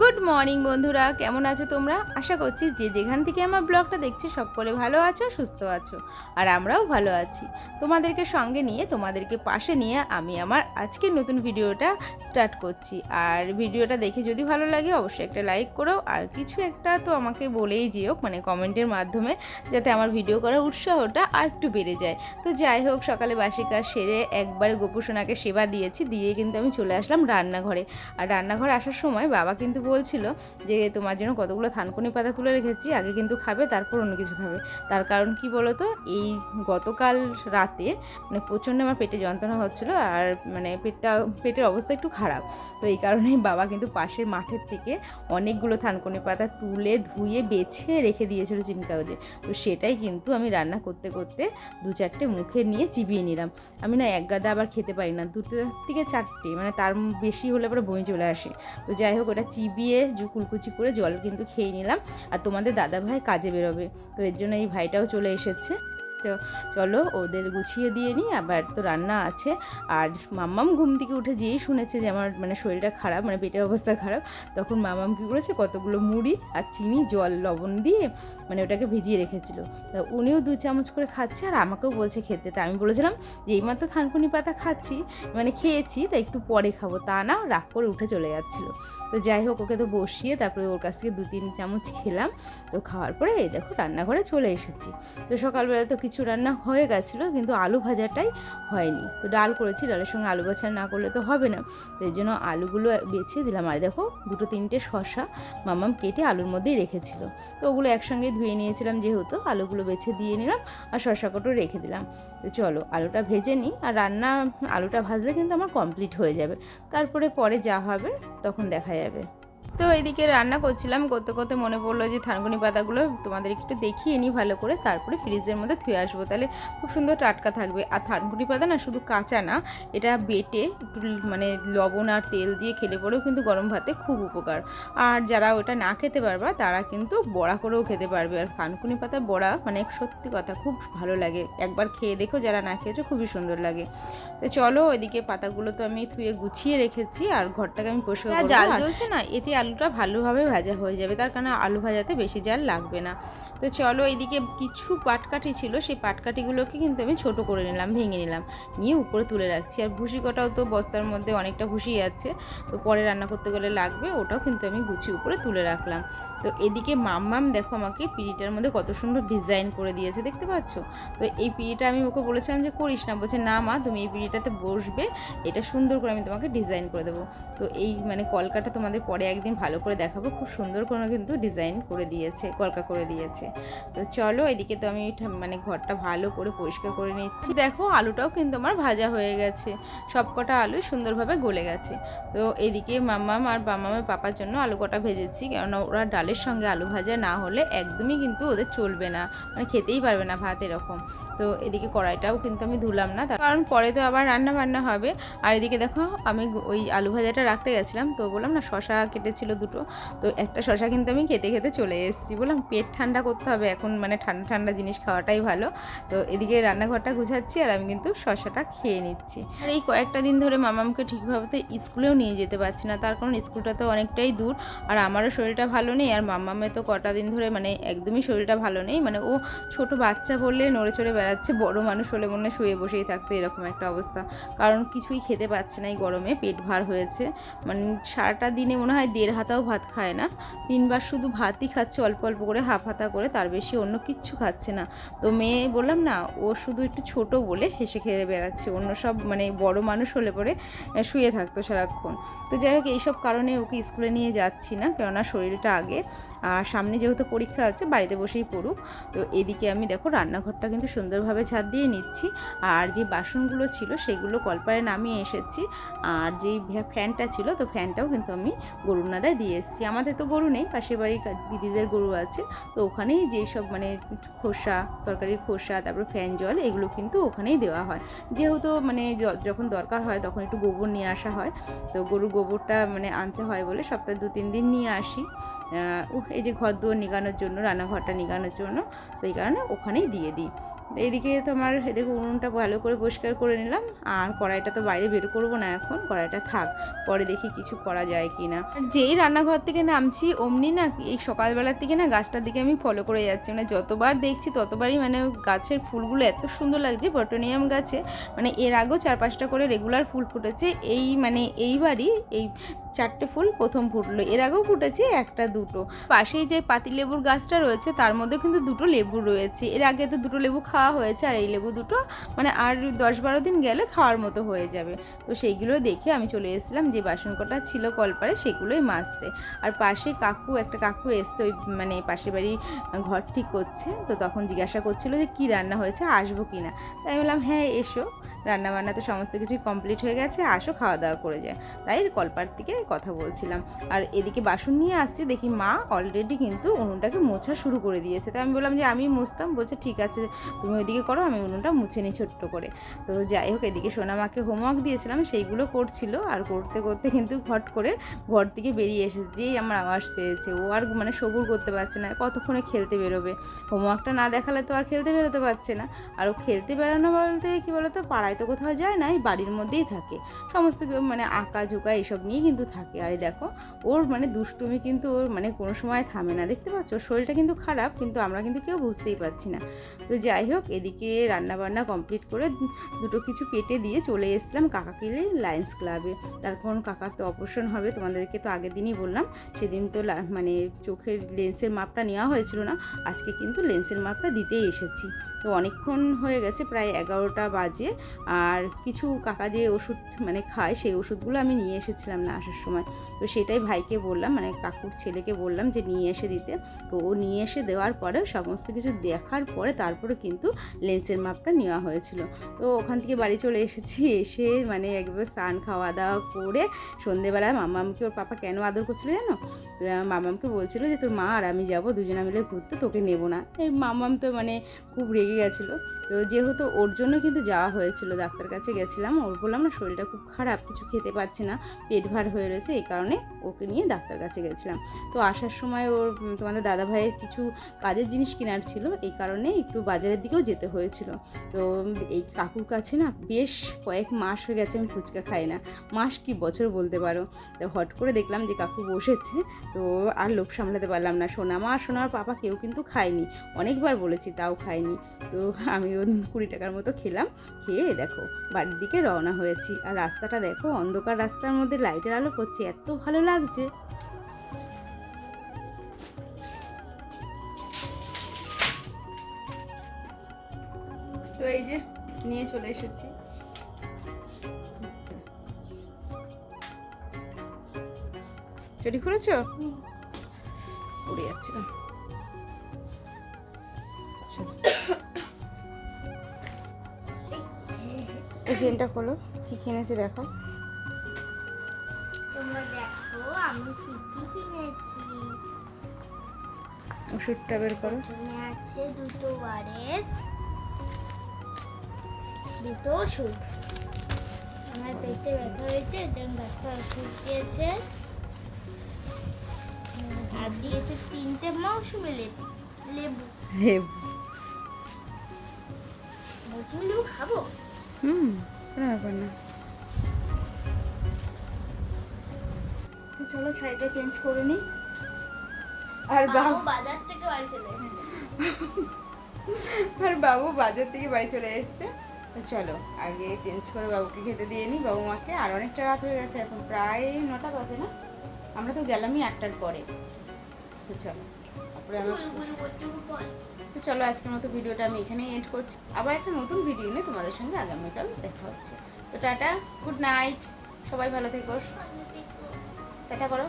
Good morning বন্ধুরা। কেমন আছো তোমরা? আশা করছি যে যেখান থেকে আমার ব্লগটা দেখছি, সকলে ভালো আছো, সুস্থ আছো, আর আমরাও ভালো আছি। তোমাদেরকে সঙ্গে নিয়ে, তোমাদেরকে পাশে নিয়ে আমি আমার আজকের নতুন ভিডিওটা স্টার্ট করছি। আর ভিডিওটা দেখে যদি ভালো লাগে, অবশ্যই একটা লাইক করো। আর কিছু একটা তো আমাকে বলেই যেও মানে কমেন্টের মাধ্যমে, যাতে আমার ভিডিও করার উৎসাহটা আর একটু বেড়ে যায়। তো যাই হোক, সকালে বাসি কাজ সেরে একবারে গোপুসোনাকে সেবা দিয়েছি, দিয়ে কিন্তু আমি চলে আসলাম রান্নাঘরে। আর রান্নাঘরে আসার সময় বাবা কিন্তু বলছিল যে তোমার জন্য কতগুলো থানকুনি পাতা তুলে রেখেছি, আগে কিন্তু খাবে, তারপর অন্য কিছু খাবে। তার কারণ কি বলো তো এই গতকাল রাতে মানে প্রচণ্ড আমার পেটে যন্ত্রণা হচ্ছিল আর মানে পেটটা, পেটের অবস্থা একটু খারাপ। তো এই কারণেই বাবা কিন্তু পাশের মাঠের থেকে অনেকগুলো থানকুনি পাতা তুলে ধুয়ে বেছে রেখে দিয়েছিল চিনি কাগজে। তো সেটাই কিন্তু আমি রান্না করতে করতে দু চারটে মুখে নিয়ে চিবিয়ে নিলাম। আমি না এক গাদা আবার খেতে পারি না। দুটো থেকে চারটে মানে তার বেশি হলে পরে বমি চলে আসে। তো যাই হোক, ওটা চিবিয়ে জুকুলকুচি করে জল কিন্তু খেয়ে নিলাম। আর তোমাদের দাদা ভাই কাজে বেরোবে। তো এর জন্য এই ভাইটাও চলে এসেছে। তো চলো ওদের গুছিয়ে দিয়ে নিই, আবার তো রান্না আছে। আর মাম্মাম ঘুম থেকে উঠে যেই শুনেছে যে আমার মানে শরীরটা খারাপ মানে পেটের অবস্থা খারাপ, তখন মামাম কী করেছে? কতগুলো মুড়ি আর চিনি, জল, লবণ দিয়ে মানে ওটাকে ভিজিয়ে রেখেছিল। তা উনিও দু চামচ করে খাচ্ছে আর আমাকেও বলছে খেতে। তা আমি বলেছিলাম, যে এইমাত্র থানকুনি পাতা খাচ্ছি মানে খেয়েছি, তা একটু পরে খাব। তা না, রাগ করে উঠে চলে যাচ্ছিল। তো যাই হোক, ওকে তো বসিয়ে তারপরে ওর কাছ থেকে দু তিন চামচ খেলাম। তো খাওয়ার পরে এই দেখো, রান্নাঘরে চলে এসেছি। তো সকালবেলা তো কিছু রান্না হয়ে গেছিল, কিন্তু আলু ভাজাটাই হয়নি। তো ডাল করেছি, ডালের সঙ্গে আলু বাছা না করলে তো হবে না। তো এই জন্য আলুগুলো বেছে দিলাম। আর দেখো, দুটো তিনটে শশা মামাম কেটে আলুর মধ্যেই রেখেছিল। তো ওগুলো একসঙ্গে ধুয়ে নিয়েছিলাম যেহেতু, আলুগুলো বেছে দিয়ে নিলাম আর শশা কটো রেখে দিলাম। তো চলো, আলুটা ভেজে নিই। আর রান্না, আলুটা ভাজলে কিন্তু আমার কমপ্লিট হয়ে যাবে। তারপরে পরে যা হবে তখন দেখা যাবে। তো এইদিকে রান্না করছিলাম করতে করতে মনে পড়ল যে থানকুনি পাতাগুলো তোমাদের একটু দেখিয়ে নিই ভালো করে তারপরে ফ্রিজের মধ্যে ধুয়ে আসব। তাহলে খুব সুন্দর টাটকা থাকবে। আর থানকুনি পাতা না শুধু কাঁচা না এটা বেটে একটু মানে লবণ আর তেল দিয়ে খেলে পরেও কিন্তু গরম ভাতে খুব উপকার। আর যারা ওটা না খেতে পারবা তারা কিন্তু বড়া করেও খেতে পারবে। আর থানকুনি পাতা বড়া মানে সত্যি কথা খুব ভালো লাগে। একবার খেয়ে দেখো যারা না খেয়েছো খুবই সুন্দর লাগে। তো চলো ওইদিকে পাতাগুলো তো আমি ধুয়ে গুছিয়ে রেখেছি আর ঘরটাকে আমি পরিষ্কার জাল জ্বলছে না? এতে আলুটা ভালোভাবে ভাজা হয়ে যাবে, তার কারণে আলু ভাজাতে বেশি জাল লাগবে না। তো চলো এইদিকে কিছু পাটকাঠি ছিল, সেই পাটকাঠিগুলোকে কিন্তু আমি ছোট করে নিলাম, ভেঙে নিলাম, নিয়ে উপরে তুলে রাখছি। আর ভুসি কটাও তো বস্তার মধ্যে অনেকটা ভুসি আছে, তো পরে রান্না করতে গেলে লাগবে, ওটাও কিন্তু আমি গুছিয়ে উপরে তুলে রাখলাম। তো এদিকে মাম্মাম দেখো আমাকে পিড়িটার মধ্যে কত সুন্দর ডিজাইন করে দিয়েছে, দেখতে পাচ্ছ? তো এই পিড়িটা আমি ওকে বলেছিলাম যে করিস না, বলছে, না মা, তুমি এই পিড়িটাতে বসবে, এটা সুন্দর করে আমি তোমাকে ডিজাইন করে দেবো। তো এই মানে কলকাটা তোমাদের পরে একদিন ভালো করে দেখাবো। খুব সুন্দর করে কিন্তু ডিজাইন করে দিয়েছে, কলকা করে দিয়েছে। তো চলো, এদিকে তো আমি মানে ঘরটা ভালো করে পরিষ্কার করে নিচ্ছি। দেখো, আলুটাও কিন্তু আমার ভাজা হয়ে গেছে। সব কটা আলু সুন্দরভাবে গলে গেছে। তো এদিকে মাম্মাম আর বামামের পাপার জন্য আলু কটা ভেজেছি। কেননা ওরা ডালের সঙ্গে আলু ভাজা না হলে একদমই কিন্তু ওদের চলবে না। মানে খেতেই পারবে না ভাত এরকম। তো এদিকে কড়াইটাও কিন্তু আমি ধুলাম না। কারণ পরে তো আবার রান্না বান্না হবে। আর এদিকে দেখো, আমি ওই আলু ভাজাটা রাখতে গেছিলাম। তো বললাম না, শশা কেটেছিল দুটো। তো একটা শশা কিন্তু আমি খেতে খেতে চলে এসেছি। বললাম, পেট ঠান্ডা করতে হবে এখন মানে ঠান্ডা ঠান্ডা জিনিস খাওয়াটাই ভালো। তো এদিকে রান্নাঘরটা গুছাচ্ছি আর আমি কিন্তু শশাটা খেয়ে নিচ্ছি। আর এই কয়েকটা দিন ধরে মামামকে ঠিকভাবে তো স্কুলেও নিয়ে যেতে পারছি না। তার কারণ স্কুলটা তো অনেকটাই দূর আর আমারও শরীরটা ভালো নেই আর মামামে তো কটা দিন ধরে মানে একদমই শরীরটা ভালো নেই। মানে ও ছোট বাচ্চা বললে নড়ে চড়ে বেড়াচ্ছে, বড় মানুষ হলে মনে হয় শুয়ে বসেই থাকতো, এরকম একটা অবস্থা। কারণ কিছুই খেতে পাচ্ছে না এই গরমে, পেট ভার হয়েছে। মানে সারাটা দিনে মনে হয় দেড় হাতাও ভাত খায় না। তিনবার শুধু ভাতই খাচ্ছে, অল্প অল্প করে হাফ হাতা করে, তার বেশি অন্য কিচ্ছু খাচ্ছে না। তো মেয়ে বললাম, না, ও শুধু একটু ছোট বলে হেসে খেয়ে বেড়াচ্ছে। অন্য সব মানে বড় মানুষ হলে পরে শুয়ে থাকতো সারাক্ষণ। তো যাই হোক, এইসব কারণে ওকে স্কুলে নিয়ে যাচ্ছি না, কেননা শরীরটা আগে। আর সামনে যেহেতু পরীক্ষা আছে, বাড়িতে বসেই পড়ুক। তো এদিকে আমি দেখো, রান্নাঘরটা কিন্তু সুন্দরভাবে ছাদ দিয়ে নিচ্ছি। আর যে বাসনগুলো ছিল, সেগুলো কলপারে নামিয়ে এসেছি। আর যেই ফ্যানটা ছিল, তো ফ্যানটাও কিন্তু আমি গরুর নাদায় দিয়ে এসেছি। আমাদের তো গরু নেই, পাশের বাড়ির দিদিদের গরু আছে। তো ওখানেই যেই সব মানে খোসা, তরকারির খোসা, তারপর ফ্যান জল, এগুলো কিন্তু ওখানেই দেওয়া হয়। যেহেতু মানে যখন দরকার হয় তখন একটু গোবর নিয়ে আসা হয়। তো গরুর গোবরটা মানে আনতে হয় বলে সপ্তাহে দু, তিন দিন নিয়ে আসি। এই যে ঘর দুয়ার নিগানোর জন্য, রান্নাঘরটা নিগানোর জন্য, তো এই কারণে ওখানেই দিয়ে দিই। এইদিকে তোমার দেখো উনুনটা ভালো করে পরিষ্কার করে নিলাম। আর কড়াইটা তো বাইরে বের করব না এখন, কড়াইটা থাক, পরে দেখি কিছু করা যায় কি না যেই রান্নাঘর থেকে নামছি, অমনি না এই সকালবেলার থেকে না গাছটার দিকে আমি ফলো করে যাচ্ছি। মানে যতবার দেখছি ততবারই মানে গাছের ফুলগুলো এত সুন্দর লাগছে বটনিয়াম গাছে। মানে এর আগেও চার পাঁচটা করে রেগুলার ফুল ফুটেছে, এই মানে এইবারই এই চারটে ফুল প্রথম ফুটলো। এর আগেও ফুটেছে, একটা দুটো। পাশেই যে পাতিলেবুর গাছটা রয়েছে, তার মধ্যে কিন্তু দুটো লেবু রয়েছে। এর আগে তো দুটো লেবু খাওয়া হয়েছে আর এই লেবু দুটো মানে আর দশ বারো দিন গেলে খাওয়ার মতো হয়ে যাবে। তো সেইগুলো দেখে আমি চলে এসেছিলাম, যে বাসন কটা ছিল কলপারে সেগুলোই মাজতে। আর পাশে কাকু, একটা কাকু এসছে ওই মানে পাশে বাড়ি ঘর ঠিক করছে। তো তখন জিজ্ঞাসা করছিল যে কি রান্না হয়েছে, আসব কি না তাই বললাম হ্যাঁ এসো। রান্না বান্না তো সমস্ত কিছুই কমপ্লিট হয়ে গেছে, আসো খাওয়া দাওয়া করে যায় তাই কলপার থেকে কথা বলছিলাম। আর এদিকে বাসন নিয়ে আসছি, দেখি মা অলরেডি কিন্তু উনুনটাকে মোছা শুরু করে দিয়েছে। তাই আমি বললাম যে, আমি মুছতাম। বলছে, ঠিক আছে, তুমি ওইদিকে করো, আমি উনুনটা মুছে নিই ছোট্ট করে। তো যাই হোক, এদিকে সোনামাকে হোমওয়ার্ক দিয়েছিলাম, সেইগুলো করছিল। আর করতে করতে কিন্তু ঘট করে ঘর থেকে বেরিয়ে এসেছে। যেই আমার আওয়াজ পেয়েছে, ও আর মানে সবুর করতে পারছে না। কতক্ষণে খেলতে বেরোবে? হোমওয়ার্কটা না দেখালে তো আর খেলতে বেরোতে পারছে না। আর ও খেলতে বেরোনো বলতে কি বলতো, পাড়ায় তো কোথাও যায় না, এই বাড়ির মধ্যেই থাকে। সমস্ত মানে আঁকা ঝোঁকা এইসব নিয়ে কিন্তু থাকে। আর দেখো, ওর মানে দুষ্টুমি কিন্তু ওর মানে কোনো সময় থামে না। দেখতে পাচ্ছ, ওর শরীরটা কিন্তু খারাপ, কিন্তু আমরা কিন্তু কেউ বুঝতেই পারছি না। তো যাই হোক, এদিকে রান্না বান্না কমপ্লিট করে দুটো কিছু পেটে দিয়ে চলে এসেছিলাম কাকাকিলে লায়ন্স ক্লাবে তারপর কাকার তো অপারেশন হবে, তোমাদেরকে তো আগের দিনই বললাম। সেদিন তো মানে চোখের লেন্সের মাপটা নেওয়া হয়েছিল না। আজকে কিন্তু লেন্সের মাপটা দিতেই এসেছি। তো অনেকক্ষণ হয়ে গেছে, প্রায় এগারোটা বাজে। আর কিছু কাকা যে ওষুধ মানে খায়, সেই ওষুধগুলো আমি নিয়ে এসেছিলাম না আসার সময়। তো সেটাই ভাইকে বললাম মানে কাকুর ছেলেকে বললাম যে নিয়ে এসে দিতে। তো ও নিয়ে এসে দেওয়ার পরে সমস্ত কিছু দেখার পরে তারপরে কিন্তু লেন্সের মাপটা নেওয়া হয়েছিল। তো ওখান থেকে বাড়ি চলে এসেছি, এসে মানে একবার স্নান খাওয়া দাওয়া করে সন্ধেবেলায় মামামকে, ওর পাপা কেন আদর করছিল জানো? তো মামামকে বলছিল যে তোর মা আর আমি যাব, দুজনে মিলে ঘুরতে, তোকে নেব না। এই মামাম তো মানে খুব রেগে গেছিল। তো যেহেতু ওর জন্য কিন্তু যাওয়া হয়েছিল, ডাক্তার কাছে গেছিলাম, ওর বললাম, না, শরীরটা খুব খারাপ, কিছু খেতে পাচ্ছি না, পেট ভার হয়ে রয়েছে, এই কারণে ওকে নিয়ে ডাক্তার কাছে গেছিলাম। তো আসার সময় ওর তোমাদের দাদা ভাইয়ের কিছু কাজের জিনিস কেনার ছিল, এই কারণে একটু বাজারের দিকেও যেতে হয়েছিল। তো এই কাকুর কাছে না বেশ কয়েক মাস হয়ে গেছে, আমি ফুচকা খাই না। মাস কি বছর বলতে পারো? তো হট করে দেখলাম যে কাকু বসেছে, তো আর লোভ সামলাতে পারলাম না। সোনা মা আর সোনার পাপা কেউ কিন্তু খায়নি। অনেকবার বলেছি, তাও খায়নি। তো আমি ওর কুড়ি টাকার মতো খেলাম। খেয়ে দেখো বাড়ির দিকে রওনা হয়েছি। আর রাস্তাটা দেখো অন্ধকার রাস্তার মধ্যে লাইটের আলো পড়ছে এত ভালো লাগছে। তো এই যে নিয়ে চলে এসেছি। চটি খুলেছ? উড়ে যাচ্ছিলাম এই চেনটা খোলো কি কিনেছে দেখো। তোমরা দেখো আমি কি কি কিনেছি। ওষুধটা বের করো। আছে দুটো ওয়ারেস দুটো ওষুধ। আমার পেটে ব্যথা হয়েছে জন্য ডাক্তার ওষুধ দিয়েছে। আর দিয়েছে তিনটে মৌসুমি লেবু লেবু। লেবু। মৌসুমি লেবু খাব? হুম। কোনো ব্যাপার না। তো চলো শাড়িটা চেঞ্জ করে নিই। আর বাবু বাজার থেকে বাড়ি চলে এসেছে। আর বাবু বাজার থেকে বাড়ি চলে এসছে। তো চলো আগে চেঞ্জ করে বাবুকে খেতে দিয়ে নিই বাবু মাকে আর অনেকটা রাত হয়ে গেছে এখন প্রায় নটা বাজে না? আমরা তো গেলামই আটটার পরে। তো চলো। তারপরে চলো আজকের মতো ভিডিওটা আমি এখানেই এড করছি। আবার একটা নতুন ভিডিও নিয়ে তোমাদের সঙ্গে আগামীকাল দেখা হচ্ছে। তো টাটা গুড নাইট সবাই ভালো থেকো। দেখা করো।